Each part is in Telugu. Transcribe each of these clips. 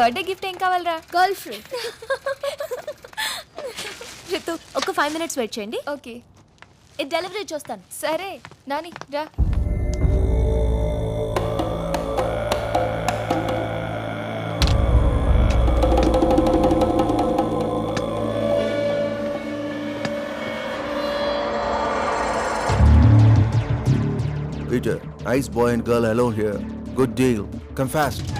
బర్త్డే గిఫ్ట్ ఏం కావాలరా? Girl friend. రితు ఒక ఫైవ్ మినిట్స్ వెయిట్ చేయండి. ఓకే. ఇది డెలివరీ చూస్తాను. సరే. నాని రా. Peter, nice boy and girl alone here. Good deal. Come fast.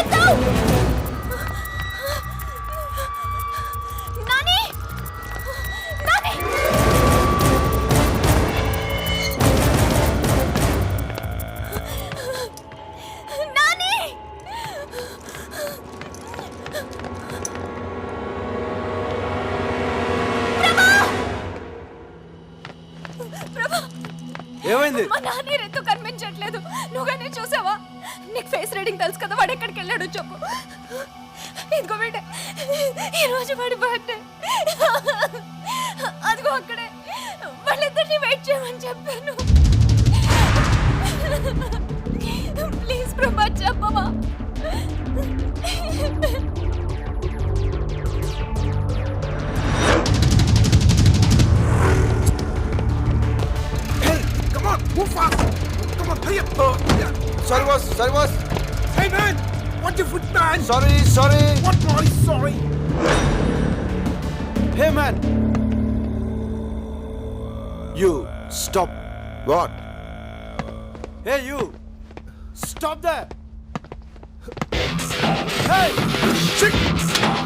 Ritu Nani రెత్తు కనిపించట్లేదు నువ్వుగానే చూసావా? నీకు ఫేస్ రీడింగ్ తెలుసు కదా వాడు ఎక్కడికి వెళ్ళాడు చెప్పు. ఇదిగో బిడ్డ ఈరోజు వాడి బర్త్డే అదిగో అక్కడే. వాళ్ళిద్దరిని వెయిట్ చేయమని చెప్పాను. Man. Sorry, sorry. What boy? Sorry. Hey, man. You stop. What? Hey, you. Stop there. Hey!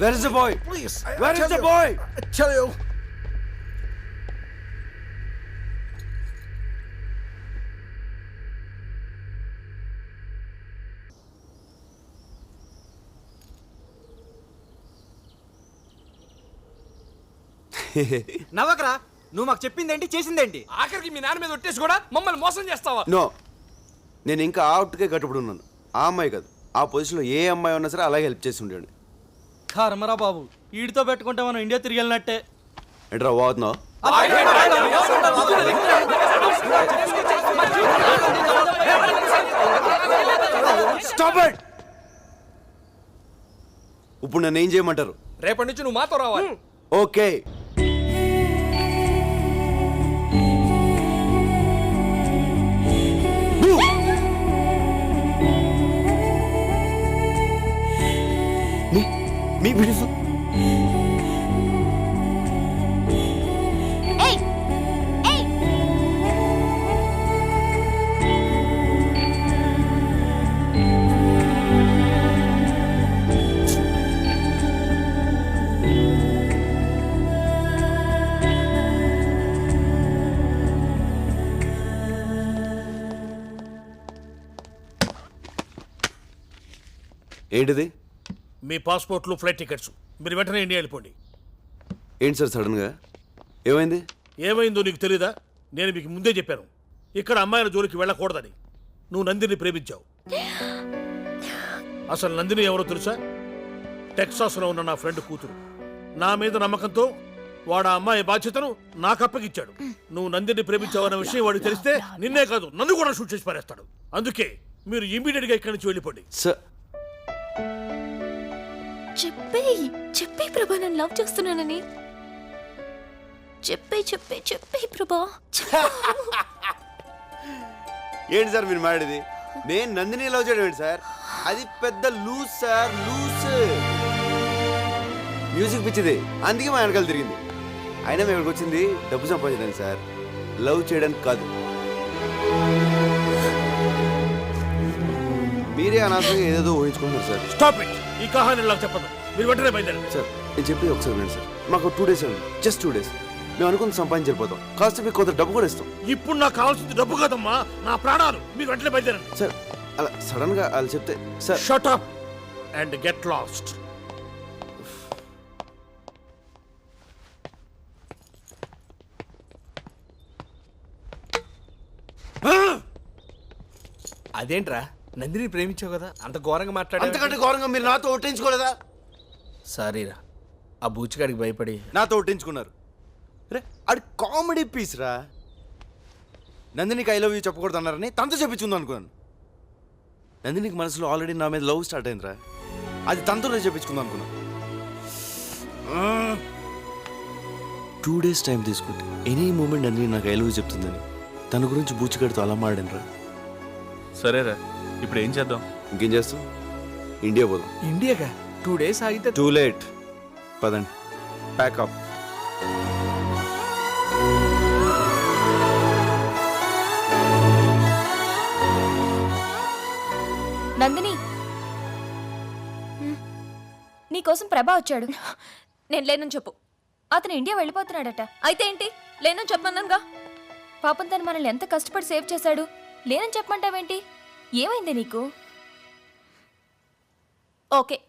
Where is the boy? Please. I- I Where is tell the you. boy? I tell you. నవ్వకరా నువ్వు మాకు చెప్పిందేంటి చేసిందేంటి ఆఖరికి మీ నాన్న మీద ఒట్టేసి కూడా మమ్మల్ని మోసం చేస్తావా నో నేను ఇంకా అవుట్కే కట్టుబడి ఉన్నాను ఆ అమ్మాయి కాదు ఆ పొజిషన్లో ఏ అమ్మాయి ఉన్నా సరే అలాగే హెల్ప్ చేసి ఉండేవాడిని కర్మరా బాబు. వీడితో పెట్టుకుంటే మనం ఇండియా తిరిగి వెళ్ళినట్టే. ఎట్రా పోతున్నావు స్టాప్ ఇట్ ఇప్పుడు నన్ను ఏం చేయమంటారు? రేపటి నుంచి నువ్వు మాతో రావాలి. ఓకే. మీ ఏయ్! ఏంటిది? మీ పాస్పోర్ట్లు ఫ్లైట్ టికెట్స్. మీరు వెంటనే ఇండియా వెళ్ళిపోండి. ఏంటి సార్ సడన్గా? ఏమైంది? ఏమైందో నీకు తెలీదా? నేను మీకు ముందే చెప్పాను. ఇక్కడ అమ్మాయిల జోలికి వెళ్ళకూడదని. నువ్వు నందిని ప్రేమించావు. అసలు నందిని ఎవరో తెలుసా? టెక్సాస్లో ఉన్న నా ఫ్రెండ్ కూతురు. నా మీద నమ్మకంతో వాడు ఆ అమ్మాయి బాధ్యతను నాకు అప్పగిచ్చాడు నువ్వు నందిని ప్రేమించావు అన్న విషయం వాడికి తెలిస్తే నిన్నే కాదు నన్ను కూడా షూట్ చేసి పారేస్తాడు. అందుకే మీరు ఇమీడియట్గా ఇక్కడి నుంచి వెళ్ళిపోండి. సార్ చెప్పే చెప్పే ప్రభా నన్ను లవ్ చేస్తున్నానని. చెప్పే చెప్పే చెప్పే ప్రభా ఏంటి సార్ మీరు మాట్లాడేది? నేను నందిని లవ్ చేయడం ఏంటి సార్? అది పెద్ద లూజ్ సార్ లూజ్. మ్యూజిక్ పిచ్చిది. అందుకే మా వెనకాల తిరిగింది. అయినా మేము ఇక్కడికి వచ్చింది డబ్బు సంపాదించడానికి సార్. లవ్ చేయడానికి కాదు. మీరే అనవసరంగా ఏదేదో ఊహించుకుంటున్నారు సార్. Stop it. ఈ కహాని నాకు చెప్పదు. మీరు వెంటనే బయలుదేరండి. సార్ నేను చెప్పి ఒకసారి వినండి సార్. మాకు టూ డేస్ అండి జస్ట్ టూ డేస్. మేము అనుకున్న సంపాదించకపోతాం కాస్త మీకు కొంత డబ్బు కూడా ఇస్తాం. ఇప్పుడు నాకు కావాల్సింది డబ్బు కాదమ్మా నా ప్రాణాలు. మీరు వెంటనే బయలుదేరండి. సార్ అలా సడన్గా వాళ్ళు చెప్తే sir. Shut up and get lost అదేంట్రా? నందిని ప్రేమించావు కదా అంత ఘోరంగా మాట్లాడా అంతకంటే ఘోరంగా మీరు నాతో ఒట్టించుకోలేదా సారీరా. ఆ బూచిగాడికి భయపడి. నాతో ఒట్టించుకున్నారు. రే అది కామెడీ పీస్ రా. నందినికి ఐ లవ్ యూ చెప్పకూడదు అన్నారని తనతో చెప్పించుంది అనుకున్నాను. నందినికి మనసులో ఆల్రెడీ నా మీద లవ్ స్టార్ట్ అయిందిరా. అది తనతో చెప్పించుకుందాం అనుకున్నాను. టూ డేస్ టైం తీసుకుంటే ఎనీ మూమెంట్ నందిని నాకు ఐ లవ్ చెప్తుందని తన గురించి బూచిగడితో అలా మాడాను రా సరేరా ఇప్పుడు ఏం చేద్దాం? ఇంకేం చేస్తాం? ఇండియా పోదాం. ఇండియాగా టూ డేస్ ఆగితే టూ లేట్ పదండి. Pack up Nandini. నీకోసం ప్రభా వచ్చాడు. నేను లేనని చెప్పు. అతను ఇండియా వెళ్ళిపోతున్నాడట. అయితే ఏంటి? లేనని చెప్పమన్నానుగా పాపం తను మనల్ని ఎంత కష్టపడి సేవ్ చేశాడు. లేనని చెప్పమంటావేంటి? ఏమైంది నీకు? ఓకే.